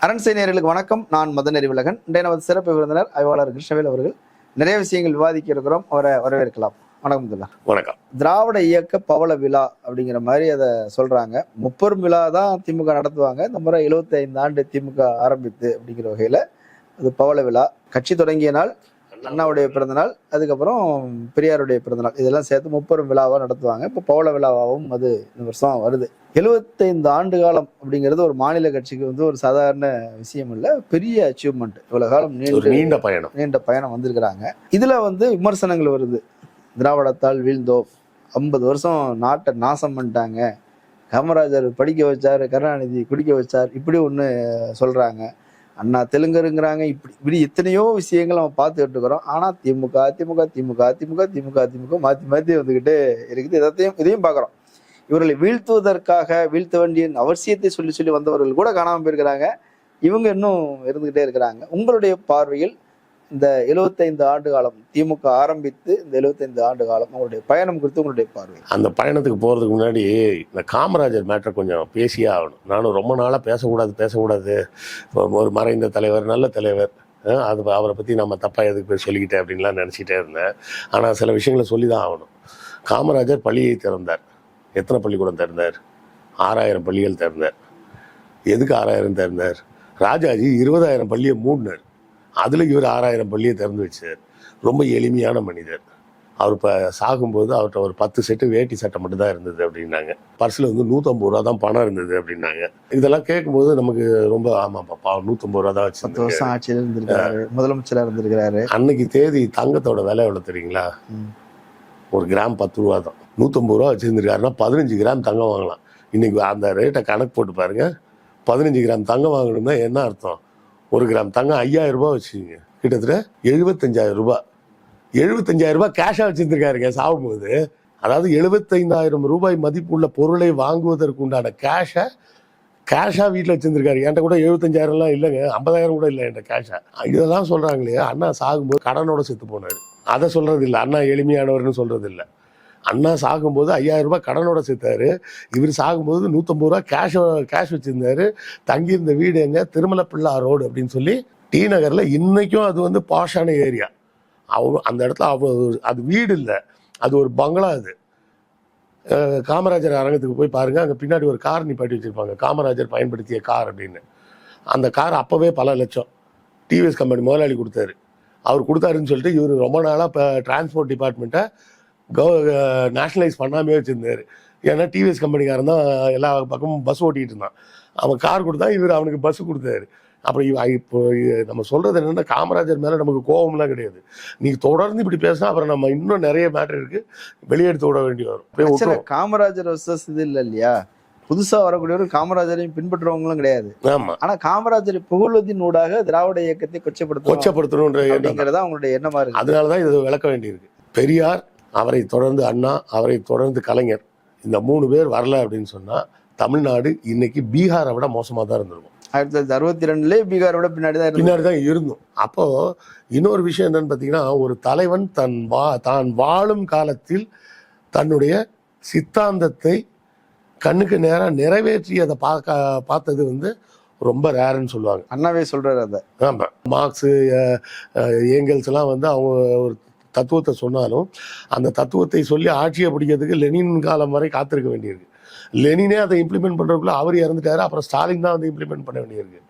அரண்சை நேயர்களுக்கு வணக்கம். நான் மதன் அறிவுலகன். இன்றைய நமது சிறப்பு விருந்தினர் ஆய்வாளர் கிருஷ்ணவேல் அவர்கள். நிறைய விஷயங்கள் விவாதிக்க இருக்கிறோம். அவரை வரவேற்கலாம். வணக்கம் துல்லா வணக்கம். திராவிட இயக்க பவள விழா அப்படிங்கிற மாதிரி அதை சொல்றாங்க. முப்பெரும் விழா தான் திமுக நடத்துவாங்க. இந்த முறை 75 ஐந்து ஆண்டு திமுக ஆரம்பித்து அப்படிங்கிற வகையில அது பவள விழா. கட்சி தொடங்கிய நாள் அண்ணாவுடைய பிறந்தநாள் அதுக்கப்புறம் பெரியாருடைய பிறந்தநாள். இதெல்லாம் சேர்த்து முப்பெரும் விழாவா நடத்துவாங்க. இப்போ பவள விழாவாகவும் அது இந்த வருஷம் வருது. 75 ஆண்டு காலம் அப்படிங்கிறது ஒரு மாநில கட்சிக்கு வந்து ஒரு சாதாரண விஷயம் இல்லை. பெரிய அச்சீவ்மெண்ட் இவ்வளவு காலம் நீண்டு பயணம். நீண்ட பயணம் வந்திருக்கிறாங்க. இதுல வந்து விமர்சனங்கள் வருது. திராவிடத்தால் வீழ்ந்தோம். ஐம்பது வருஷம் நாட்டை நாசம் பண்ணிட்டாங்க. காமராஜர் படிக்க வச்சார் கருணாநிதி குடிக்க வச்சார். இப்படி ஒன்று சொல்றாங்க. அண்ணா தெலுங்கருங்கிறாங்க. இப்படி இப்படி எத்தனையோ விஷயங்கள் நம்ம பார்த்துக்கிட்டு இருக்கிறோம். ஆனால் திமுக திமுக திமுக திமுக திமுக திமுக மாற்றி மாற்றி வந்துக்கிட்டு இருக்குது. இதையும் இதையும் பார்க்குறோம். இவர்களை வீழ்த்துவதற்காக வீழ்த்த வேண்டிய அவசியத்தை சொல்லி சொல்லி வந்தவர்கள் கூட காணாமல் போயிருக்கிறாங்க. இவங்க இன்னும் இருந்துகிட்டே இருக்கிறாங்க. உங்களுடைய பார்வையில் இந்த 75 ஆண்டு காலம் திமுக ஆரம்பித்து இந்த 75 ஆண்டு காலம் உங்களுடைய பயணம் குறித்து உங்களுடைய பார்வை. அந்த பயணத்துக்கு போகிறதுக்கு முன்னாடி இந்த காமராஜர் மேட்டரை கொஞ்சம் பேசியே ஆகணும். நானும் ரொம்ப நாளாக பேசக்கூடாது பேசக்கூடாது. ஒரு- மறைந்த தலைவர் நல்ல தலைவர். அது அவரை பற்றி நம்ம தப்பாக எதுக்கு போய் சொல்லிக்கிட்டேன் அப்படின்லாம் நினச்சிட்டே இருந்தேன். ஆனால் சில விஷயங்களை சொல்லி தான் ஆகணும். காமராஜர் பள்ளியை திறந்தார். எத்தனை பள்ளிக்கூடம் திறந்தார்? ஆறாயிரம் பள்ளிகள் திறந்தார். எதுக்கு ஆறாயிரம் திறந்தார்? ராஜாஜி இருபதாயிரம் பள்ளியை மூடினார். அதில் இவர் ஆறாயிரம் பள்ளியை திறந்து வச்சார். ரொம்ப எளிமையான மனிதர். அவர் இப்போ சாகும்போது அவர்கிட்ட ஒரு பத்து செட்டு வேட்டி சட்டை மட்டும் தான் இருந்தது அப்படின்னாங்க. பர்ஸில் வந்து நூற்றம்பது ரூபா தான் பணம் இருந்தது அப்படின்னாங்க. இதெல்லாம் கேட்கும்போது நமக்கு ரொம்ப ஆமாம் பாப்பா நூற்றம்பது ரூபா தான் பத்து வச்சு வருஷம் ஆட்சியில் இருந்திருக்காரு. முதலமைச்சரா இருந்திருக்கிறாரு. அன்னைக்கு தேதி தங்கத்தோட விலை எவ்வளோ தெரியுங்களா. ஒரு கிராம் பத்து ரூபா தான். நூற்றம்பது ரூபா வச்சுருந்துருக்காருன்னா பதினஞ்சு கிராம் தங்கம் வாங்கலாம். இன்னைக்கு அந்த ரேட்டை கணக்கு போட்டு பாருங்க. பதினஞ்சு கிராம் தங்கம் வாங்கணும்னா என்ன அர்த்தம்? ஒரு கிராம் தங்கம் ஐயாயிரம் ரூபாய் வச்சுக்கோங்க. கிட்டத்தட்ட எழுபத்தஞ்சாயிரம் ரூபாய். எழுபத்தஞ்சாயிரம் ரூபாய் கேஷாக வச்சுருந்துருக்காருங்க சாகும்போது அதாவது எழுபத்தைந்தாயிரம் ரூபாய் மதிப்புள்ள பொருளை வாங்குவதற்கு உண்டான கேஷை கேஷாக வீட்டில் வச்சுருந்துருக்காரு. என்கிட்ட கூட எழுபத்தஞ்சாயிரம்லாம் இல்லைங்க ஐம்பதாயிரம் கூட இல்லை என்கிட்ட கேஷாக இதெல்லாம் சொல்கிறாங்களே அண்ணா சாகும்போது கடனோட செத்து போனார். அதை சொல்கிறது இல்லை அண்ணா எளிமையானவர்னு சொல்கிறது இல்லை அண்ணா சாகும்போது ஐயாயிரம் ரூபாய் கடனோட சேர்த்தாரு. இவர் சாகும்போது நூற்றம்பது ரூபா கேஷ் கேஷ் வச்சுருந்தாரு. தங்கியிருந்த வீடு எங்க? திருமல பிள்ளா ரோடு அப்படின்னு சொல்லி டி நகரில் இன்னைக்கும் அது வந்து பாஷான ஏரியா. அவ்வளோ அந்த இடத்துல அவ்வளோ அது வீடு இல்லை. அது ஒரு பங்களா அது. காமராஜர் அரங்கத்துக்கு போய் பாருங்கள் அங்கே பின்னாடி ஒரு கார் நிப்பாட்டி வச்சுருப்பாங்க. காமராஜர் பயன்படுத்திய கார் அப்படின்னு. அந்த கார் அப்போவே பல லட்சம். டிவிஎஸ் கம்பெனி முதலாளி கொடுத்தாரு. அவர் கொடுத்தாருன்னு சொல்லிட்டு இவர் ரொம்ப நாளாக இப்போ டிரான்ஸ்போர்ட் டிபார்ட்மெண்ட்டை கவ நேஷனலைஸ் பண்ணாமே வச்சுருந்தாரு. ஏன்னா டிவிஎஸ் கம்பெனிக்காரன் தான் எல்லா பக்கமும் பஸ் ஓட்டிகிட்டு இருந்தான். அவன் கார் கொடுத்தா இவர் அவனுக்கு பஸ் கொடுத்தாரு. அப்புறம் இவ- இப்போ நம்ம சொல்கிறது என்னென்னா காமராஜர் மேலே நமக்கு கோபம்லாம் கிடையாது. நீ தொடர்ந்து இப்படி பேசினா அப்புறம் நம்ம இன்னும் நிறைய மேட்டர் இருக்குது வெளியெடுத்து விட வேண்டி வரும். காமராஜர் வர்சஸ் இது இல்லை இல்லையா? புதுசா வரக்கூடியவர் காமராஜரையும் பின்பற்றுறவங்களும் கிடையாது. ஆமாம் ஆனா காமராஜரை புகழ்வதின் ஊடாக திராவிட இயக்கத்தை கொச்சப்படுத்தும் கொச்சப்படுத்தணுன்ற. அப்படிங்கறதா உங்களுடைய எண்ணமா இருக்கு. அதனால தான் இது விளக்க வேண்டியிருக்கு. பெரியார் அவரை தொடர்ந்து அண்ணா அவரை தொடர்ந்து கலைஞர். இந்த மூணு பேர் வரல அப்படின்னு சொன்னா தமிழ்நாடு இன்னைக்கு பீகாரை விட மோசமாக தான் இருந்திருக்கும். ஆயிரத்தி தொள்ளாயிரத்தி அறுபத்தி ரெண்டுல பீகாரோட பின்னாடி தான் பின்னாடி தான் இருந்தோம். அப்போ இன்னொரு விஷயம் என்னன்னு பார்த்தீங்கன்னா ஒரு தலைவன் தன் வா தான் வாழும் காலத்தில் தன்னுடைய சித்தாந்தத்தை கண்ணுக்கு நேராக நிறைவேற்றி அதை பார்க்க பார்த்தது வந்து ரொம்ப ரேருன்னு சொல்லுவாங்க. அண்ணாவே சொல்றாரு அத. ஆமாம் மார்க்ஸு ஏங்கல்ஸ் எல்லாம் வந்து அவங்க ஒரு தத்துவத்தை சொன்னாலும் அந்த தத்துவத்தை சொல்லி ஆட்சியை பிடிக்கிறதுக்கு லெனின் காலம் வரை காத்திருக்க வேண்டியிருக்கு. லெனினே அதை இம்ப்ளிமெண்ட் பண்ணுறதுக்குள்ள அவர் இறந்துட்டாரு அப்புறம் ஸ்டாலின் தான் வந்து இம்ப்ளிமெண்ட் பண்ண வேண்டியிருக்கு.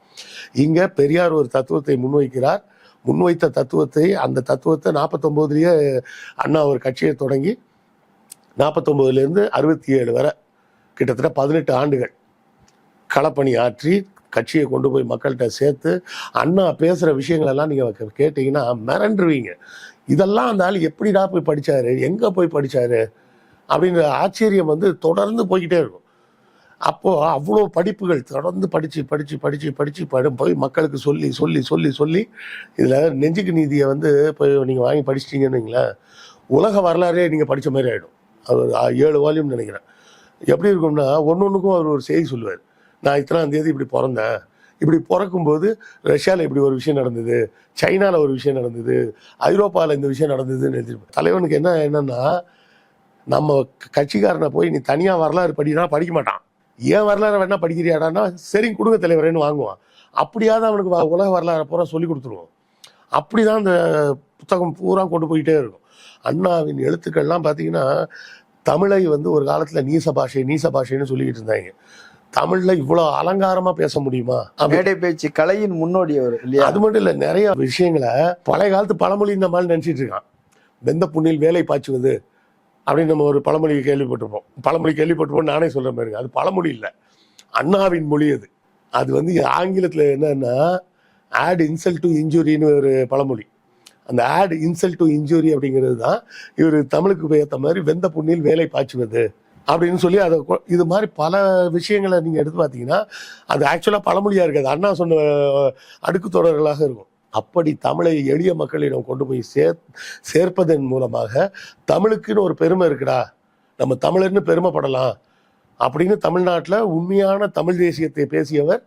இங்கே பெரியார் ஒரு தத்துவத்தை முன்வைக்கிறார். முன்வைத்த தத்துவத்தை அந்த தத்துவத்தை நாற்பத்தொம்போதுலேயே அண்ணா ஒரு கட்சியை தொடங்கி நாற்பத்தொம்போதுலேருந்து அறுபத்தி ஏழு வரை கிட்டத்தட்ட பதினெட்டு ஆண்டுகள் களப்பணி ஆற்றி கட்சியை கொண்டு போய் மக்கள்கிட்ட சேர்த்து அண்ணா பேசுகிற விஷயங்களெல்லாம் நீங்கள் கேட்டிங்கன்னா மிரண்டுருவீங்க. இதெல்லாம் அந்த ஆள் எப்படிடா போய் படித்தாரு எங்கே போய் படித்தாரு அப்படின்ற ஆச்சரியம் வந்து தொடர்ந்து போய்கிட்டே இருக்கும். அப்போது அவ்வளோ படிப்புகள் தொடர்ந்து படித்து படித்து படித்து படித்து படி போய் மக்களுக்கு சொல்லி சொல்லி சொல்லி சொல்லி இதில் நெஞ்சுக்கு நீதியை வந்து போய் நீங்கள் வாங்கி படிச்சிட்டிங்கன்னு உலக வரலாறே நீங்கள் படித்த மாதிரி ஆகிடும் அவர் ஏழு வால்யூம் நினைக்கிறேன். எப்படி இருக்கும்னா ஒன்று ஒன்றுக்கும் அவர் ஒரு செய்தி சொல்லுவார். நான் இத்தனாம் தேதி இப்படி பிறந்தேன். இப்படி பிறக்கும்போது ரஷ்யாவில் இப்படி ஒரு விஷயம் நடந்தது சைனாவில் ஒரு விஷயம் நடந்தது ஐரோப்பாவில் இந்த விஷயம் நடந்ததுன்னு எழுதிருப்பேன் தலைவனுக்கு என்ன என்னன்னா நம்ம கட்சிக்காரனை போய் நீ தனியாக வரலாறு படினா படிக்க மாட்டான். ஏன் வரலாறு வேணா படிக்கிறியாடான்னா சரி கொடுங்க தலைவரேன்னு வாங்குவான். அப்படியாவது அவனுக்கு வ- உலக வரலாறு பூரா சொல்லி கொடுத்துருவோம். அப்படிதான் அந்த புத்தகம் பூரா கொண்டு போயிட்டே இருக்கும். அண்ணாவின் எழுத்துக்கள்லாம் பார்த்தீங்கன்னா தமிழை வந்து ஒரு காலத்தில் நீச பாஷை நீச பாஷைன்னு சொல்லிக்கிட்டு இருந்தாங்க. தமிழ்ல இவ்வளவு அலங்காரமா பேச முடியுமா? மேடை பேச்சு கலையின் முன்னோடி அவர் இல்லையா? அது மட்டும் இல்ல நிறைய விஷயங்களை பழைய காலத்து பழமொழி இந்த மாதிரி நினைச்சிட்டு இருக்கான். வெந்த புண்ணில் வேலை பாய்ச்சுவது அப்படின்னு நம்ம ஒரு பழமொழி கேள்விப்பட்டிருப்போம். பழமொழி கேள்விப்பட்டிருப்போம் நானே சொல்ற மாதிரி அது பழமொழி இல்லை. அண்ணாவின் மொழி அது. அது வந்து ஆங்கிலத்துல என்னன்னா ஆட் இன்சல்ட் டு இன்ஜுரின்னு ஒரு பழமொழி. அந்த ஆட் இன்சல்ட் டு இன்ஜுரி அப்படிங்கிறது தான் இவர் தமிழுக்கு ஏற்ற மாதிரி வெந்த புண்ணில் வேலை பாய்ச்சுவது. அப்படின்னு சொல்லி அதை கொ- இது மாதிரி பல விஷயங்களை நீங்கள் எடுத்து பார்த்தீங்கன்னா அது ஆக்சுவலாக பழமொழியாக இருக்காது. அண்ணா சொன்ன அடுக்கு தொடர்களாக இருக்கும். அப்படி தமிழை எளிய மக்களிடம் கொண்டு போய் சேர் சேர்ப்பதன் மூலமாக தமிழுக்குன்னு ஒரு பெருமை இருக்குடா. நம்ம தமிழர்னு பெருமைப்படலாம். அப்படின்னு தமிழ்நாட்டில் உண்மையான தமிழ் தேசியத்தை பேசியவர்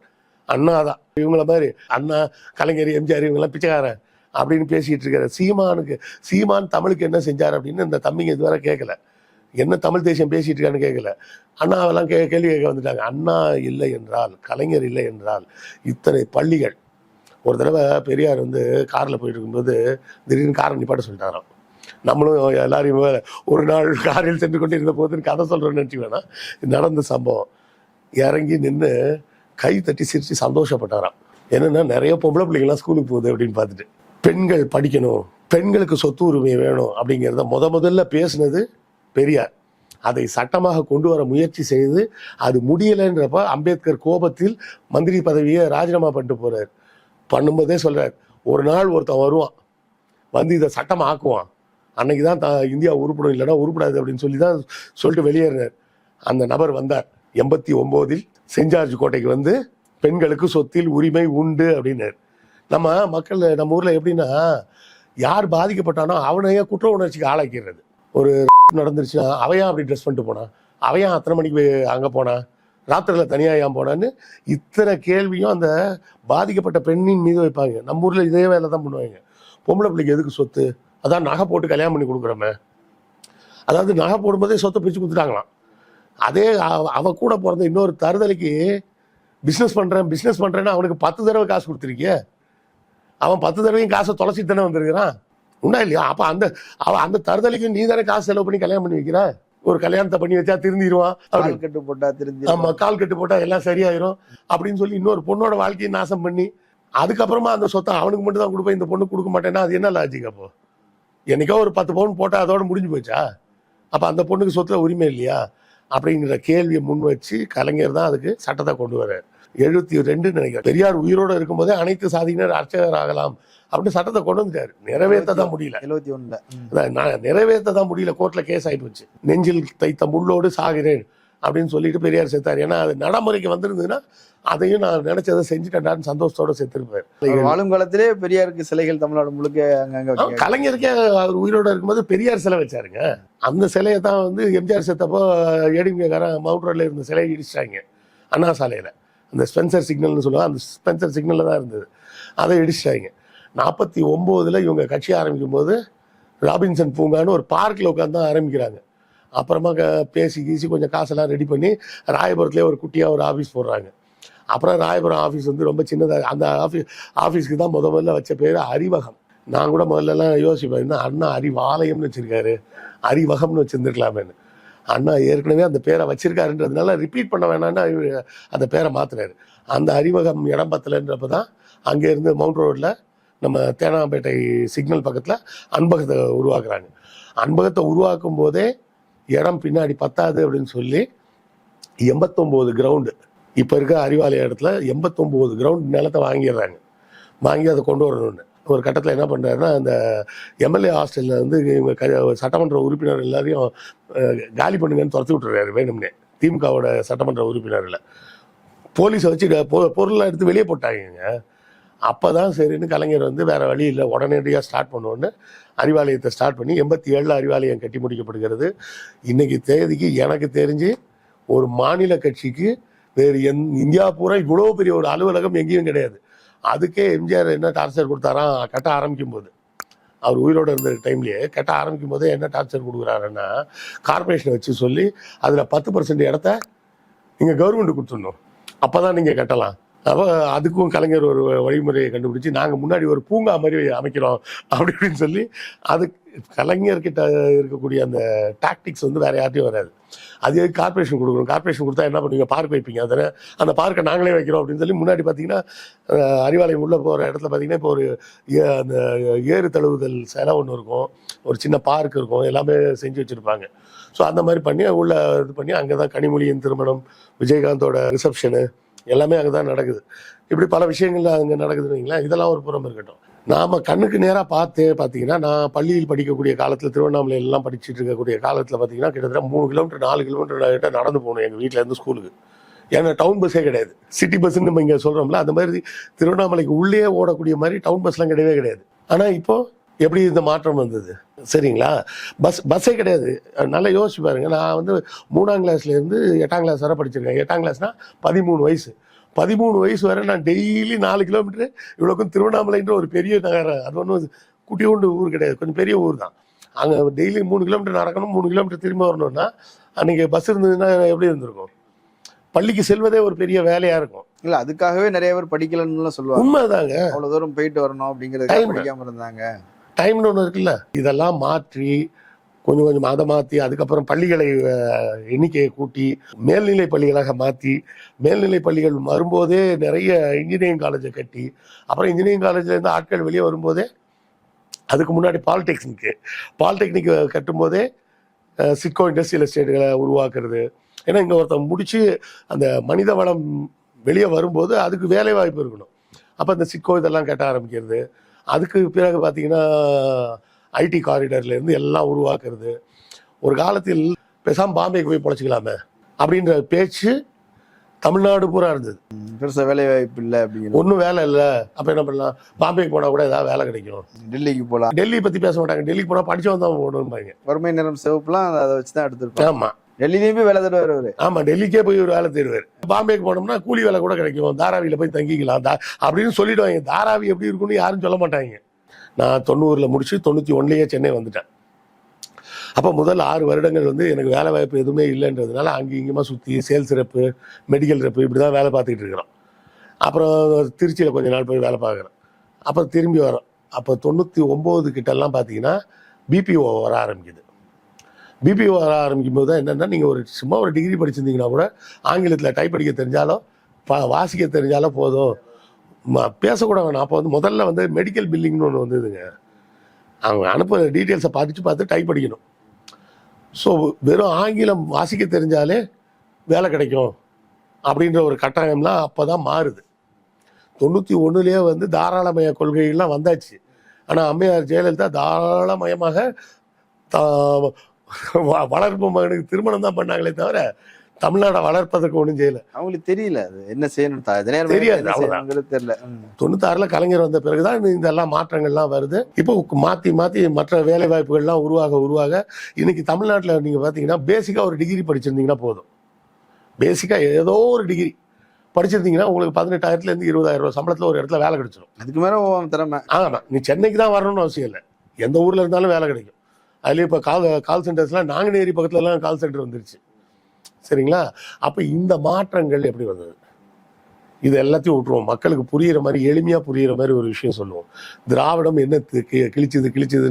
அண்ணா தான். இவங்கள மாதிரி அண்ணா கலைஞர் எம்ஜிஆர் இவங்கெல்லாம் பிச்சைக்காரன் அப்படின்னு பேசிகிட்டு இருக்கிற சீமானுக்கு சீமான் தமிழுக்கு என்ன செஞ்சார் அப்படின்னு இந்த தம்பிங்க இதுவரை கேட்கல என்ன தமிழ் தேசியம் பேசிட்டு இருக்கான்னு கேட்கல அண்ணாவெல்லாம் கே கேள்வி கேட்க வந்துட்டாங்க. அண்ணா இல்லை என்றால் கலைஞர் இல்லை என்றால் இத்தனை பள்ளிகள். ஒரு தடவை பெரியார் வந்து காரில் போயிட்டு இருக்கும்போது திடீர்னு காரை நிப்பாட்ட சொல்லிட்டாராம். நம்மளும் எல்லாரையும் ஒரு நாள் காரில் சென்று கொண்டு இருந்த போது கதை சொல்கிறேன்னு நினச்சி வேணாம் நடந்த சம்பவம். இறங்கி நின்று கை தட்டி சிரித்து சந்தோஷப்பட்டாராம். என்னென்னா நிறைய பொம்பளை பிள்ளைங்களாம் ஸ்கூலுக்கு போகுது அப்படின்னு பார்த்துட்டு. பெண்கள் படிக்கணும் பெண்களுக்கு சொத்து உரிமை வேணும் அப்படிங்கிறத முத முதல்ல பேசுனது பெரியார். அதை சட்டமாக கொண்டு வர முயற்சி செய்து அது முடியலைன்றப்ப அம்பேத்கர் கோபத்தில் மந்திரி பதவியை ராஜினாமா பண்ணிட்டு போறார். பண்ணும்போதே சொல்றார் ஒரு நாள் ஒருத்தன் வருவான். வந்து இதை சட்டம் ஆக்குவான். அன்னைக்கு தான் த- இந்தியா உருப்படும் இல்லைனா உருப்படாது அப்படின்னு சொல்லி தான் சொல்லிட்டு வெளியேறினார். அந்த நபர் வந்தார். எண்பத்தி ஒம்போதில் சென்ட் ஜார்ஜ் கோட்டைக்கு வந்து பெண்களுக்கு சொத்தில் உரிமை உண்டு அப்படின்னார். நம்ம மக்கள் நம்ம ஊரில் எப்படின்னா யார் பாதிக்கப்பட்டானோ அவனையே குற்ற உணர்ச்சிக்கு ஆளாக்கிறது ஒரு நடந்துருச்சுன்னா அவையா அப்படி ட்ரெஸ் பண்ணிட்டு போனான் அவையா அத்தனை மணிக்கு போய் அங்கே போனான் ராத்திரியில் தனியாக ஏன் போனான்னு இத்தனை கேள்வியும் அந்த பாதிக்கப்பட்ட பெண்ணின் மீது வைப்பாங்க. நம்ம ஊரில் இதே வேலை தான் பண்ணுவாங்க. பொம்பளை பிள்ளைக்கு எதுக்கு சொத்து? அதான் நகை போட்டு கல்யாணம் பண்ணி கொடுக்குறோமே. அதாவது நகை போடும்போதே சொத்தை பிரித்து கொடுத்துட்டாங்களாம். அதே அவ- அவ கூட பிறந்த இன்னொரு தருதலைக்கு பிஸ்னஸ் பண்ணுறேன் பிஸ்னஸ் பண்ணுறேன்னு அவனுக்கு பத்து தடவை காசு கொடுத்துருக்கிய. அவன் பத்து தடவையும் காசை தொலைச்சிட்டு தானே வந்திருக்கிறான்? உண்டா இல்லையா? அப்போ அந்த அவன் அந்த தருதலைக்கு நீ தானே காசு செலவு பண்ணி கல்யாணம் பண்ணி வைக்கிற? ஒரு கல்யாணத்தை பண்ணி வச்சா திருந்திடுவான் கால் கட்டு போட்டா திருந்தி ஆமா கால் கட்டு போட்டா எல்லாம் சரியாயிரும். அப்படின்னு சொல்லி இன்னொரு பொண்ணோட வாழ்க்கையை நாசம் பண்ணி அதுக்கப்புறமா அந்த சொத்தை அவனுக்கு மட்டும் தான் கொடுப்பேன் இந்த பொண்ணு கொடுக்க மாட்டேன்னா அது என்ன லாஜிக் அப்போ? என்னைக்கோ ஒரு பத்து பவுன் போட்டா அதோட முடிஞ்சு போச்சா? அப்ப அந்த பொண்ணுக்கு சொத்துல உரிமை இல்லையா? அப்படிங்கிற கேள்வியை முன் வச்சு கலைஞர் தான் அதுக்கு சட்டத்தை கொண்டு வர்றார். எழுபத்தி ரெண்டு நினைக்கிறேன். பெரியார் உயிரோட இருக்கும்போதே அனைத்து சாதியினர் அர்ச்சகர் ஆகலாம் அப்படின்னு சட்டத்தை கொண்டு வந்துட்டாரு. நிறைவேற்ற தான் முடியல. எழுபத்தி நான் நிறைவேற்ற தான் முடியல. கோர்ட்ல கேஸ் ஆயிட்டு போச்சு. நெஞ்சில் தைத்த முள்ளோடு சாகிறேன் அப்படின்னு சொல்லிட்டு பெரியார் செத்தார். ஏன்னா அது நடைமுறைக்கு வந்திருந்ததுன்னா அதையும் நான் நினைச்சதை செஞ்சுட்டேன்டான்னு சந்தோஷத்தோட செத்துருப்பார். அவர் வாழும் காலத்திலே பெரியாருக்கு சிலைகள் தமிழ்நாடு முழுக்க அங்கங்க கலைஞருக்கே அவர் உயிரோட இருக்கும்போது பெரியார் சிலை வச்சாருங்க. அந்த சிலையை தான் வந்து எம்ஜிஆர் செத்தப்போ ஏடிமிகாரன் மவுண்ட் ரோட்ல இருந்த சிலையை இடிச்சிட்டாங்க. அண்ணா சாலையில. அந்த ஸ்பென்சர் சிக்னல்னு சொல்லுவாங்க அந்த ஸ்பென்சர் சிக்னலில் தான் இருந்தது. அதை இடிச்சிட்டாங்க நாற்பத்தி ஒம்போதில் இவங்க கட்சி ஆரம்பிக்கும் போது ராபின்சன் பூங்கான்னு ஒரு பார்க்கில் உட்காந்து தான் ஆரம்பிக்கிறாங்க. அப்புறமா க- பேசி கீசி கொஞ்சம் காசெல்லாம் ரெடி பண்ணி ராயபுரத்துலேயே ஒரு குட்டியாக ஒரு ஆஃபீஸ் போடுறாங்க. அப்புறம் ராயபுரம் ஆஃபீஸ் வந்து ரொம்ப சின்னதாக அந்த ஆஃபீஸ் ஆஃபீஸ்க்கு தான் முத முதல்ல வச்ச பேர் அறிவகம் நான் கூட முதல்லலாம் யோசிப்பேன் என்ன அண்ணா அறிவாலயம்னு வச்சுருக்காரு அறிவகம்னு வச்சிருந்துருக்கலாமேன்னு. அண்ணா ஏற்கனவே அந்த பேரை வச்சிருக்காருன்றதுனால ரிப்பீட் பண்ண வேணாம்னு அந்த பேரை மாற்றினார் அந்த அறிவகம் இடம் பத்தலைன்றப்ப தான் அங்கேருந்து மவுண்ட் ரோடில் நம்ம தேனாம்பேட்டை சிக்னல் பக்கத்தில் அன்பகத்தை உருவாக்குறாங்க. அன்பகத்தை உருவாக்கும் போதே இடம் பின்னாடி பத்தாது அப்படின்னு சொல்லி எண்பத்தொம்போது கிரவுண்டு இப்போ இருக்க அறிவாலய இடத்துல எண்பத்தொம்போது கிரவுண்ட் நிலத்தை வாங்கிடுறாங்க. வாங்கி அதை கொண்டு வரணும்னு. ஒரு கட்டத்தில் என்ன பண்ணுறாருன்னா அந்த எம்எல்ஏ ஹாஸ்டலில் வந்து இவங்க க சட்டமன்ற உறுப்பினர் எல்லாரையும் காலி பண்ணுங்கன்னு துரத்தி விட்டுறாரு வேணும்னே. திமுகவோட சட்டமன்ற உறுப்பினரில் போலீஸை வச்சு பொ பொருள்லாம் எடுத்து வெளியே போட்டாங்க அப்போ தான் சரின்னு கலைஞர் வந்து வேறு வழி இல்லை. உடனடியாக ஸ்டார்ட் பண்ணுவோன்னு அறிவாலயத்தை ஸ்டார்ட் பண்ணி எண்பத்தி ஏழில் அறிவாலயம் கட்டி முடிக்கப்படுகிறது. இன்றைக்கி தேதிக்கு எனக்கு தெரிஞ்சு ஒரு மாநில கட்சிக்கு வேறு எந் இந்தியா பூரா இவ்வளோ பெரிய ஒரு அலுவலகம் எங்கேயும் கிடையாது. அதுக்கே எம்ஜிஆர் என்ன டார்ச்சர் கொடுத்தாராம் கட்ட ஆரம்பிக்கும் போது அவர் உயிரோட இருந்த டைம்லேயே கட்ட ஆரம்பிக்கும் போதே என்ன டார்ச்சர் கொடுக்குறாருன்னா கார்பரேஷனை வச்சு சொல்லி அதில் பத்து பர்சன்ட் இடத்த நீங்கள் கவர்மெண்ட் கொடுத்துடணும். அப்போ தான் நீங்கள் கட்டலாம். அப்போ அதுக்கும் கலைஞர் ஒரு வழிமுறையை கண்டுபிடிச்சி நாங்கள் முன்னாடி ஒரு பூங்கா மாதிரி அமைக்கிறோம் அப்படி இப்படின்னு சொல்லி அது கலைஞர்கிட்ட இருக்கக்கூடிய அந்த டாக்டிக்ஸ் வந்து வேற யார்ட்டையும் வராது. அது எதுக்கு கார்பரேஷன் கொடுக்கணும்? கார்பரேஷன் கொடுத்தா என்ன பண்ணுவீங்க? பார்க் வைப்பீங்க. அதனால் அந்த பார்க்கை நாங்களே வைக்கிறோம் அப்படின்னு சொல்லி முன்னாடி பார்த்தீங்கன்னா அறிவாலயம் உள்ளே போகிற இடத்துல பார்த்தீங்கன்னா இப்போ ஒரு ஏ- அந்த ஏறு தழுவுதல் சிலை ஒன்று இருக்கும். ஒரு சின்ன பார்க் இருக்கும். எல்லாமே செஞ்சு வச்சுருப்பாங்க. ஸோ அந்த மாதிரி பண்ணி உள்ள இது பண்ணி அங்கே தான் கனிமொழியின் திருமணம் விஜயகாந்தோட ரிசப்ஷனு எல்லாமே அங்கே தான் நடக்குது. இப்படி பல விஷயங்கள் அங்கே நடக்குதுன்னு வைங்களேன் இதெல்லாம் ஒரு புறம் இருக்கட்டும். நாம் கண்ணுக்கு நேராக பார்த்து பார்த்தீங்கன்னா நான் பள்ளியில் படிக்கக்கூடிய காலத்தில் திருவண்ணாமலையில எல்லாம் படிச்சுட்டு இருக்கக்கூடிய காலத்தில் பார்த்தீங்கன்னா கிட்டத்தட்ட மூணு கிலோமீட்டர் நாலு கிலோமீட்டர் கிட்ட நடந்து போகணும் எங்கள் வீட்டிலேருந்து ஸ்கூலுக்கு. ஏன்னா டவுன் பஸ்ஸே கிடையாது. சிட்டி பஸ்ஸுன்னு நம்ம இங்கே சொல்கிறோம்ல அந்த மாதிரி திருவண்ணாமலைக்கு உள்ளே ஓடக்கூடிய மாதிரி டவுன் பஸ்லாம் கிடையவே கிடையாது. ஆனால் இப்போது எப்படி இந்த மாற்றம் வந்தது? சரிங்களா? பஸ் பஸ்ஸே கிடையாது. நல்லா யோசிச்சு பாருங்க. நான் வந்து மூணாம் கிளாஸ்ல இருந்து எட்டாம் கிளாஸ் வரை படிச்சிருக்கேன். எட்டாம் கிளாஸ்னா பதிமூணு வயசு. பதிமூணு வயசு வரை நான் டெய்லி நாலு கிலோமீட்டர் இவ்வளோக்கும் திருவண்ணாமலைன்ற ஒரு பெரிய நகரம் அது ஒன்றும் குட்டியோண்டு ஊர் கிடையாது. கொஞ்சம் பெரிய ஊர் தான். அங்கே டெய்லி மூணு கிலோமீட்டர் நடக்கணும் மூணு கிலோமீட்டர் திரும்ப வரணும்னா அன்னைக்கு பஸ் இருந்ததுன்னா எப்படி இருந்திருக்கும்? பள்ளிக்கு செல்வதே ஒரு பெரிய வேலையா இருக்கும். இல்ல அதுக்காகவே நிறைய பேர் படிக்கலன்னு சொல்லுவாங்க. உண்மைதாங்க. அவ்வளவு தூரம் போயிட்டு வரணும் அப்படிங்கறதுக்காக Time. படிக்காம இருந்தாங்க. டைம்னு ஒன்று இருக்குல்ல. இதெல்லாம் மாற்றி கொஞ்சம் கொஞ்சம் அதை மாற்றி அதுக்கப்புறம் பள்ளிகளை எண்ணிக்கையை கூட்டி மேல்நிலை பள்ளிகளாக மாற்றி மேல்நிலை பள்ளிகள் வரும்போதே நிறைய இன்ஜினியரிங் காலேஜை கட்டி அப்புறம் இன்ஜினியரிங் காலேஜ்லேருந்து ஆட்கள் வெளியே வரும்போதே அதுக்கு முன்னாடி பாலிடெக்னிக்கு பாலிடெக்னிக் கட்டும்போதே சிக்கோ சிட்கோ இண்டஸ்ட்ரியல் எஸ்டேட்டுகளை உருவாக்குறது. ஏன்னா இங்கே ஒருத்தன் முடித்து அந்த மனித வளம் வெளியே வரும்போது அதுக்கு வேலை வாய்ப்பு இருக்கணும். அப்போ இந்த சிட்கோ இதெல்லாம் கட்ட ஆரம்பிக்கிறது. அதுக்கு பிறகு பார்த்தீங்கன்னா ஐடி காரிடர்லேருந்து எல்லாம் உருவாக்குறது. ஒரு காலத்தில் பேசாம பாம்பேக்கு போய் பொழைச்சிக்கலாமே அப்படின்ற பேச்சு தமிழ்நாடு பூரா இருந்தது. ம், பெருசா வேலை வாய்ப்பு இல்ல அப்படிங்கிறது ஒன்றும் வேலை இல்லை. அப்போ என்ன பண்ணலாம்? பாம்பேக்கு போனால் கூட ஏதாவது வேலை கிடைக்கும் டெல்லிக்கு போலாம். டெல்லி பற்றி பேச மாட்டாங்க. டெல்லிக்கு போனால் படிச்சவன் தான் போகணும்பாங்க. வறுமை நிறம் சிவப்புலாம் அதை வச்சுதான் எடுத்திருப்பாங்க. ஆமாம் டெல்லிலயும் போய் வேலை தேடுவார் அவரு. ஆமாம் டெல்லிக்கே போய் ஒரு வேலை தேடுவார். பாம்பேக்கு போனோம்னா கூலி வேலை கூட கிடைக்கும். தாராவியில போய் தங்கிக்கலாம். தா அப்படின்னு சொல்லிடுவாங்க. தாராவி எப்படி இருக்கும்னு யாரும் சொல்ல மாட்டாங்க. நான் தொண்ணூறில் முடிச்சு தொண்ணூற்றி ஒன்றுலேயே சென்னை வந்துட்டேன். அப்போ முதல் ஆறு வருடங்கள் வந்து எனக்கு வேலை வாய்ப்பு எதுவுமே இல்லைன்றதுனால அங்கேயும் இங்கேயுமா சுற்றி சேல்ஸ் ரெப்பு மெடிக்கல் ரெப்பு இப்படி தான் வேலை பார்த்துக்கிட்டு இருக்கிறோம். அப்புறம் திருச்சியில் கொஞ்ச நாள் போய் வேலை பார்க்குறேன். அப்புறம் திரும்பி வரோம். அப்போ தொண்ணூற்றி ஒம்பது கிட்டலாம் பார்த்தீங்கன்னா பிபிஓ வர ஆரம்பிக்குது. பிபிஓ வர ஆரம்பிக்கும் போது தான் என்னென்னா நீங்கள் ஒரு சும்மா ஒரு டிகிரி படிச்சிருந்தீங்கன்னா கூட ஆங்கிலத்தில் டைப் அடிக்க தெரிஞ்சாலும் ப வாசிக்க தெரிஞ்சாலும் போதும். பேசக்கூட வேணாம். அப்போ வந்து முதல்ல வந்து மெடிக்கல் பில்லிங்னு ஒன்று வந்ததுங்க. அவங்க அனுப்புகிற டீட்டெயில்ஸை பார்த்துட்டு பார்த்து டைப் அடிக்கணும். ஸோ வெறும் ஆங்கிலம் வாசிக்க தெரிஞ்சாலே வேலை கிடைக்கும். அப்படின்ற ஒரு கட்டாயம்லாம் அப்போ தான் மாறுது. தொண்ணூற்றி ஒன்றுலேயே வந்து தாராளமய கொள்கைகள்லாம் வந்தாச்சு. ஆனால் அம்மையார் ஜெயலலிதா தாராளமயமாக தா- வளர்ப்பு மகனுக்கு திருமணம் தான் பண்ணாங்களே தவிர தமிழ்நாடை வளர்ப்பதற்கு ஒன்றும் செய்யல. அவங்களுக்கு தெரியல அது. என்ன செய்யணும் தெரியாது, தெரியல. தொண்ணூத்தாறுல கலைஞர் வந்த பிறகுதான் இந்த- இதெல்லாம் மாற்றங்கள்லாம் வருது. இப்போ மாற்றி மாற்றி மற்ற வேலை வாய்ப்புகள்லாம் உருவாக உருவாக இன்னைக்கு தமிழ்நாட்டில் நீங்கள் பார்த்தீங்கன்னா பேசிக்காக ஒரு டிகிரி படிச்சிருந்தீங்கன்னா போதும். பேசிக்காக ஏதோ ஒரு டிகிரி படிச்சிருந்தீங்கன்னா உங்களுக்கு பதினெட்டாயிரத்துலேருந்து இருபதாயிரம் ரூபாய் சம்பளத்தில் ஒரு இடத்துல வேலை கிடைச்சிடும் அதுக்கு மேல திறமை. ஆமாம் நீ சென்னைக்கு தான் வரணும்னு அவசியம் இல்லை. எந்த ஊரில் இருந்தாலும் வேலை கிடைக்கும். அதுலேயும் இப்போ கால் கால் சென்டர்ஸ்லாம் நாங்குநேரி பக்கத்துலலாம் கால் சென்டர் வந்துருச்சு. சரிங்களா? அப்போ இந்த மாற்றங்கள் எப்படி வந்தது? இது எல்லாத்தையும் விட்டுருவோம். மக்களுக்கு புரிகிற மாதிரி எளிமையாக புரிகிற மாதிரி ஒரு விஷயம் சொல்லுவோம். திராவிடம் என்ன தி- கி-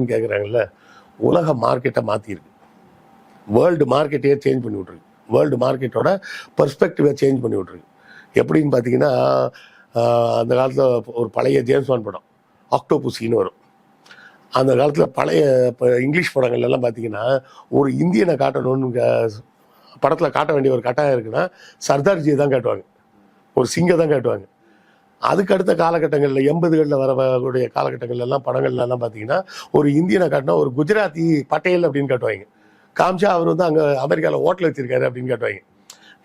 கேட்குறாங்கல்ல உலக மார்க்கெட்டை மாற்றிருக்கு வேர்ல்டு மார்க்கெட்டையே சேஞ்ச் பண்ணி விட்ருக்கு வேர்ல்டு மார்க்கெட்டோட பர்ஸ்பெக்டிவை சேஞ்ச் பண்ணி விட்ருக்கு எப்படின்னு பார்த்தீங்கன்னா அந்த காலத்தில் ஒரு பழைய ஜேம்ஸ் வான் படம் ஆக்டோபுசின்னு வரும். அந்த காலத்தில் பழைய இப்போ இங்கிலீஷ் படங்கள் எல்லாம் பார்த்தீங்கன்னா ஒரு இந்தியனை காட்டணும்னு படத்தில் காட்ட வேண்டிய ஒரு கட்டாயம் இருக்குன்னா சர்தார்ஜியை தான் காட்டுவாங்க. ஒரு சிங்கை தான் காட்டுவாங்க. அதுக்கு அடுத்த காலகட்டங்களில் எண்பதுகளில் வரக்கூடிய காலகட்டங்கள்ல எல்லாம் படங்கள்ல பார்த்தீங்கன்னா ஒரு இந்தியனை காட்டினா ஒரு குஜராத்தி பட்டேல் அப்படின்னு காட்டுவாங்க. காமிச்சா அவர் வந்து அங்கே அமெரிக்காவில் ஹோட்டல் வச்சிருக்காரு அப்படின்னு காட்டுவாங்க.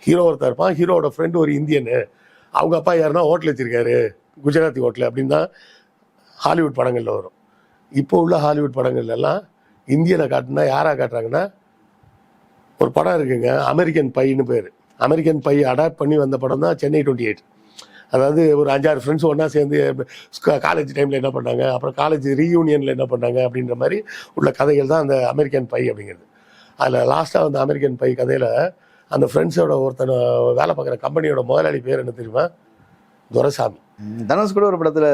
ஹீரோ ஒருத்தர் இருப்பான். ஹீரோட ஃப்ரெண்டு ஒரு இந்தியனு. அவங்க அப்பா யாருன்னா ஹோட்டல் வச்சிருக்காரு. குஜராத்தி ஹோட்டல் அப்படின்னு தான் ஹாலிவுட் படங்களில் வரும். இப்போ உள்ள ஹாலிவுட் படங்கள் எல்லாம் இந்தியனை காட்டுனா யாராக காட்டுறாங்கன்னா ஒரு படம் இருக்குங்க அமெரிக்கன் பைன்னு பேர். அமெரிக்கன் பை அடாப்ட் பண்ணி வந்த படம் தான் சென்னை டுவெண்ட்டி எயிட் அதாவது ஒரு அஞ்சாறு ஃப்ரெண்ட்ஸ் ஒன்றா சேர்ந்து காலேஜ் டைமில் என்ன பண்ணாங்க அப்புறம் காலேஜ் ரீயூனியனில் என்ன பண்ணாங்க அப்படின்ற மாதிரி உள்ள கதைகள் தான் அந்த அமெரிக்கன் பை அப்படிங்கிறது. அதில் லாஸ்ட்டாக வந்து அமெரிக்கன் பை கதையில் அந்த ஃப்ரெண்ட்ஸோட ஒருத்தனை வேலை பார்க்குற கம்பெனியோட முதலாளி பேர் என்ன தெரியுமா? துரைசாமி. தனுஷ் கூட ஒரு படத்துல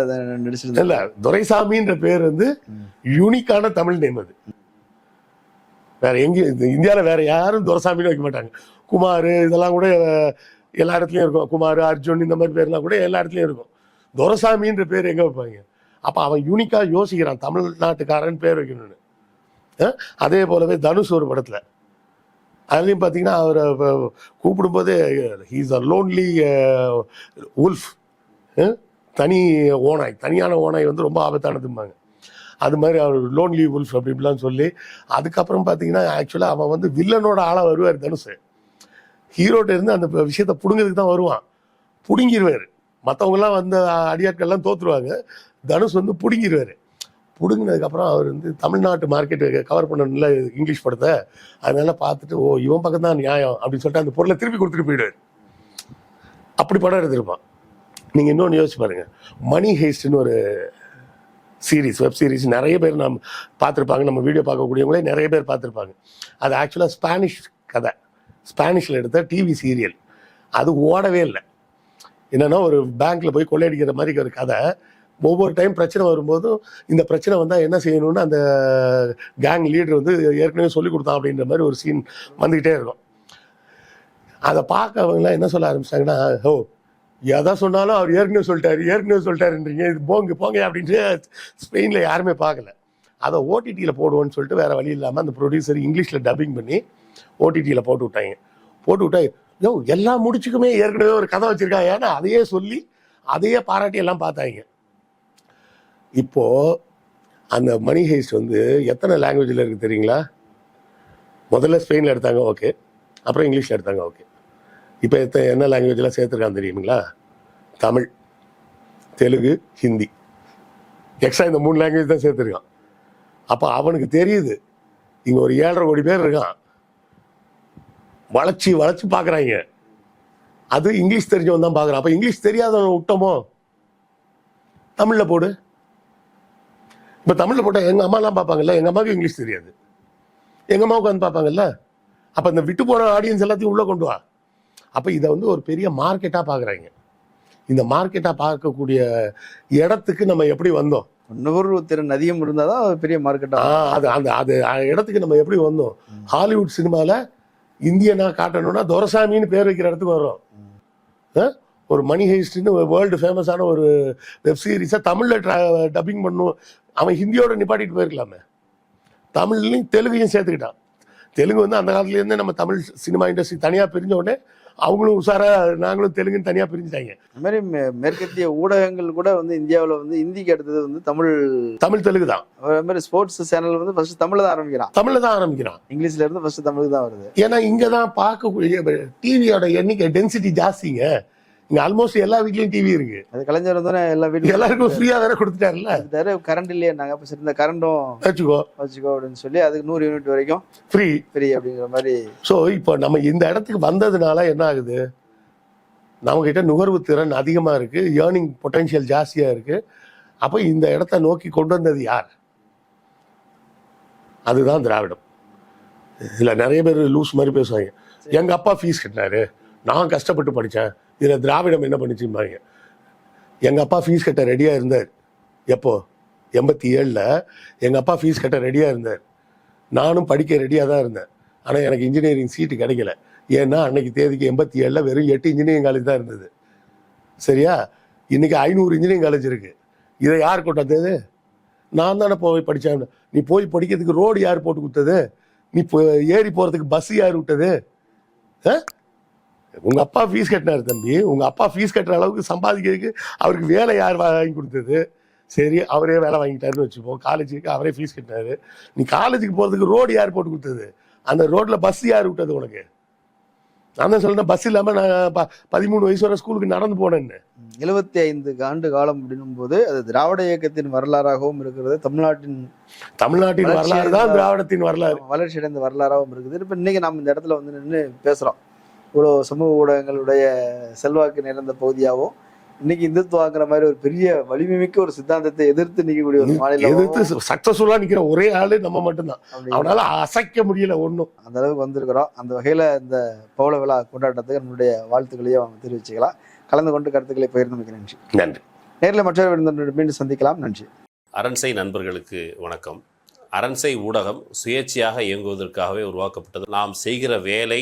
நடிச்சிருந்தேன் இல்ல துரைசாமின்ற பேர் வந்து யூனிக்கான தமிழ் நேம் அது. வேற எங்க இந்தியாவில் வேற யாரும் துரைசாமின்னு வைக்க மாட்டாங்க. குமார் இதெல்லாம் கூட எல்லா இடத்துலயும் இருக்கும். குமார் அர்ஜுன் இந்த மாதிரி பேர்லாம் கூட எல்லா இடத்துலயும் இருக்கும். துரைசாமின்ற பேர் எங்க வைப்பாங்க? அப்ப அவன் யூனிக்கா யோசிக்கிறான். தமிழ்நாட்டுக்காரன் பேர் வைக்கணும்னு. அதே போலவே தனுஷ் ஒரு படத்துல. அதுலயும் பாத்தீங்கன்னா அவரை கூப்பிடும்போது ஹீஸ் அ லோன்லி உல்ஃப் தனி ஓனாய் தனியான ஓனாய் வந்து ரொம்ப ஆபத்தானதும்பாங்க. அது மாதிரி அவர் லோன்லி உல்ஃப் அப்படி இப்படிலாம் சொல்லி அதுக்கப்புறம் பார்த்தீங்கன்னா ஆக்சுவலாக அவன் வந்து வில்லனோட ஆளாக வருவார் தனுஷ் ஹீரோட்ட இருந்து அந்த விஷயத்தை பிடுங்கிறதுக்கு தான் வருவான். பிடுங்கிடுவார் மற்றவங்கலாம் வந்து அடியாட்கள்லாம் தோற்றுருவாங்க தனுஷ் வந்து பிடுங்கிடுவார் பிடுங்கினதுக்கப்புறம் அவர் வந்து தமிழ்நாட்டு மார்க்கெட்டு கவர் பண்ணணும்ல இங்கிலீஷ் படத்தை அதனால பார்த்துட்டு ஓ இவன் பக்கம் தான் நியாயம் அப்படின்னு சொல்லிட்டு அந்த பொருளை திருப்பி கொடுத்துட்டு போயிடுவார். அப்படி படம் எடுத்திருப்பான். நீங்கள் இன்னொன்று யோசிச்சு பாருங்கள் மணி ஹேஸ்ட்னு ஒரு சீரிஸ் வெப் சீரிஸ் நிறைய பேர் நம்ம பார்த்துருப்பாங்க. நம்ம வீடியோ பார்க்கக்கூடியவங்களே நிறைய பேர் பார்த்துருப்பாங்க. அது ஆக்சுவலாக ஸ்பானிஷ் கதை. ஸ்பானிஷில் எடுத்த டிவி சீரியல் அது ஓடவே இல்லை. என்னென்னா ஒரு பேங்க்கில் போய் கொள்ளையடிக்கிற மாதிரி ஒரு கதை. ஒவ்வொரு டைம் பிரச்சனை வரும்போதும் இந்த பிரச்சனை வந்தால் என்ன செய்யணும்னு அந்த கேங் லீடர் வந்து ஏற்கனவே சொல்லி கொடுத்தான் அப்படின்ற மாதிரி ஒரு சீன் வந்துக்கிட்டே இருக்கும். அதை பார்க்கவங்களாம் என்ன சொல்ல ஆரம்பிச்சிட்டாங்கன்னா ஓ எதை சொன்னாலும் அவர் ஏற்கனவே சொல்லிட்டாரு ஏற்கனவே சொல்லிட்டாருன்றீங்க இது போங்க போங்க அப்படின்ட்டு ஸ்பெயினில் யாருமே பார்க்கல. அதை ஓடிடியில் போடுவோன்னு சொல்லிட்டு வேறு வழி இல்லாமல் அந்த ப்ரொடியூசர் இங்கிலீஷில் டப்பிங் பண்ணி ஓடிடியில் போட்டு விட்டாங்க. போட்டு விட்டா யோ எல்லா முடிச்சுக்குமே ஏற்கனவே ஒரு கதை வச்சுருக்காங்க ஏன்னா அதையே சொல்லி அதையே பாராட்டி எல்லாம் பார்த்தாங்க. இப்போது அந்த மணி ஹேஸ்ட் வந்து எத்தனை லாங்குவேஜில் இருக்குது தெரியுங்களா? முதல்ல ஸ்பெயினில் எடுத்தாங்க ஓகே அப்புறம் இங்கிலீஷில் எடுத்தாங்க ஓகே இப்போ என்ன லாங்குவேஜ்லாம் சேர்த்துருக்கான் தெரியுங்களா? தமிழ் தெலுங்கு ஹிந்தி. எக்ஸ்ட்ரா இந்த மூணு லாங்குவேஜ் தான் சேர்த்துருக்கான். அப்போ அவனுக்கு தெரியுது. இங்கே ஒரு ஏழரை கோடி பேர் இருக்கான். வளைச்சி வளைச்சி பார்க்குறாங்க அது இங்கிலீஷ் தெரிஞ்சவன் தான் பார்க்குறான் அப்போ இங்கிலீஷ் தெரியாதவன் விட்டோமோ? தமிழில் போடு. இப்போ தமிழில் போட்டால் எங்கள் அம்மாலாம் பார்ப்பாங்கல்ல? எங்கள் அம்மாவுக்கு இங்கிலீஷ் தெரியாது. எங்கள் அம்மா உட்காந்து பார்ப்பாங்கல்ல? அப்போ இந்த விட்டு போன ஆடியன்ஸ் எல்லாத்தையும் உள்ளே கொண்டு வா. அப்போ இதை வந்து ஒரு பெரிய மார்க்கெட்டாக பார்க்குறாங்க இந்த மார்க்கெட்டாக பார்க்கக்கூடிய இடத்துக்கு நம்ம எப்படி வந்தோம்? நுகர்வு திறன் அதிகம் இருந்தாதான் அது பெரிய மார்க்கெட்டா ஆ, அது அந்த அது இடத்துக்கு நம்ம எப்படி வந்தோம்? ஹாலிவுட் சினிமாவில் இந்தியனா காட்டணும்னா துரசாமின்னு பேர் வைக்கிற இடத்துக்கு வரோம்? ஒரு மணி ஹெய்ஸ்ட்னு வேர்ல்டு ஃபேமஸான ஒரு வெப் சீரிஸை தமிழில் டப்பிங் பண்ணும் அவன் ஹிந்தியோட நிப்பாட்டிட்டு போயிருக்கலாமே. தமிழ்லையும் தெலுங்கையும் சேர்த்துக்கிட்டான். தெலுங்கு வந்து அந்த காலத்துலேருந்து நம்ம தமிழ் சினிமா இண்டஸ்ட்ரி தனியாக பிரிஞ்ச உடனே அவங்களும் உஷாரா நாங்களும் தெலுங்குன்னு தனியாக பிரிஞ்சுட்டாங்க. அந்த மாதிரி மே- மேற்கத்திய ஊடகங்கள் கூட வந்து இந்தியாவுல வந்து இந்திக்கு அடுத்தது வந்து தமிழ் தமிழ் தெலுங்கு தான் அதே மாதிரி ஸ்போர்ட்ஸ் சேனல் வந்து ஃபர்ஸ்ட் தமிழ்ல தான் ஆரம்பிக்கிறான். தமிழில் தான் ஆரம்பிக்கிறான். இங்கிலீஷ்ல இருந்து ஃபர்ஸ்ட் தமிழுக்கு தான் வருது. ஏன்னா இங்கே தான் பார்க்கக்கூடிய டிவியோட எண்ணிக்கை டென்சிட்டி ஜாஸ்திங்க. இங்கே ஆல்மோஸ்ட் எல்லா வீட்லேயும் டிவி இருக்கு. அது கலைஞர் வந்தோடனே எல்லா வீட்டுக்கும் எல்லாருக்கும் ஃப்ரீயாக வேற கொடுத்துட்டாருல்ல? கரண்ட் இல்லையே நாங்க அப்ப சரி இந்த கரண்டும் வச்சுக்கோ. வச்சுக்கோ அப்படின்னு சொல்லி அதுக்கு நூறு யூனிட் வரைக்கும் ஃப்ரீ ஃப்ரீ அப்படிங்கிற மாதிரி. ஸோ இப்போ நம்ம இந்த இடத்துக்கு வந்ததுனால என்ன ஆகுது? நம்மக்கிட்ட நுகர்வு திறன் அதிகமாக இருக்கு ஏர்னிங் பொட்டன்ஷியல் ஜாஸ்தியாக இருக்கு. அப்போ இந்த இடத்த நோக்கி கொண்டு வந்தது யார்? அதுதான் திராவிடம். இதில் நிறைய பேர் லூஸ் மாதிரி பேசுவாங்க. எங்கள் அப்பா ஃபீஸ் கட்டினாரு. நான் கஷ்டப்பட்டு படித்தேன் இதில் திராவிடம் என்ன பண்ணிச்சும்பாங்க. எங்கள் அப்பா ஃபீஸ் கட்ட ரெடியாக இருந்தார். எப்போ? எண்பத்தி ஏழில் எங்கள் அப்பா ஃபீஸ் கட்ட ரெடியாக இருந்தார். நானும் படிக்க ரெடியாக தான் இருந்தேன். ஆனால் எனக்கு இன்ஜினியரிங் சீட்டு கிடைக்கல. ஏன்னா அன்னைக்கு தேதிக்கு எண்பத்தி ஏழில் வெறும் எட்டு இன்ஜினியரிங் காலேஜ் தான் இருந்தது. சரியா? இன்னைக்கு ஐநூறு இன்ஜினியரிங் காலேஜ் இருக்குது இதை யார் கொண்டு நான் தானே போய் படித்தேன் நீ போய் படிக்கிறதுக்கு ரோடு யார் போட்டு கொடுத்தது நீ போ ஏறி போகிறதுக்கு பஸ் யார் விட்டது? ஆ? உங்க அப்பா ஃபீஸ் கட்டினாரு தம்பி. உங்க அப்பா ஃபீஸ் கட்டுற அளவுக்கு சம்பாதிக்கிறதுக்கு அவருக்கு வேலை யார் வாங்கி கொடுத்தது? சரி அவரே வேலை வாங்கிட்டாருன்னு வச்சுப்போம். காலேஜுக்கு அவரே ஃபீஸ் கட்டினாரு. நீ காலேஜுக்கு போகிறதுக்கு ரோடு யார் போட்டு கொடுத்தது? அந்த ரோட்டில் பஸ் யார் விட்டது உனக்கு? நான் தான் சொல்றேன் பஸ் இல்லாமல் நான் ப பதிமூணு வயசு வரை ஸ்கூலுக்கு நடந்து போனேன்னு. எழுபத்தி ஐந்து ஆண்டு காலம் அப்படின்னும் போது அது திராவிட இயக்கத்தின் வரலாறாகவும் இருக்கிறது. தமிழ்நாட்டின் தமிழ்நாட்டின் வரலாறு தான் திராவிடத்தின் வரலாறு. வளர்ச்சி அடைந்த வரலாறாகவும் இருக்குது. இப்போ இன்னைக்கு நம்ம இந்த இடத்துல வந்து நின்று பேசுறோம். இவ்வளோ சமூக ஊடகங்களுடைய செல்வாக்கு நிறைந்த பகுதியாகவும் இன்னைக்கு இந்துத்துவாங்கிற மாதிரி ஒரு பெரிய வலிமை மிக்க ஒரு சித்தாந்தத்தை எதிர்த்து நிற்கக்கூடிய ஒரு மாநிலம் எதிர்த்து சக்சஸ்ஃபுல்லாக நிற்கிற ஒரே ஆளு நம்ம மட்டும்தான். அவனால அசைக்க முடியல ஒன்றும் அந்த அளவுக்கு வந்திருக்கிறோம். அந்த வகையில இந்த பவள விழா கொண்டாட்டத்துக்கு நம்மளுடைய வாழ்த்துக்களையும் தெரிவிச்சுக்கலாம். கலந்து கொண்டு கருத்துக்களை பகிர்ந்தமைக்கு நன்றி. நன்றி. நேரில் மற்றொரு விருந்தினருடன் மீண்டும் சந்திக்கலாம். நன்றி. அரண்சை நண்பர்களுக்கு வணக்கம். அரண்சை ஊடகம் சுயேட்சையாக இயங்குவதற்காகவே உருவாக்கப்பட்டது. நாம் செய்கிற வேலை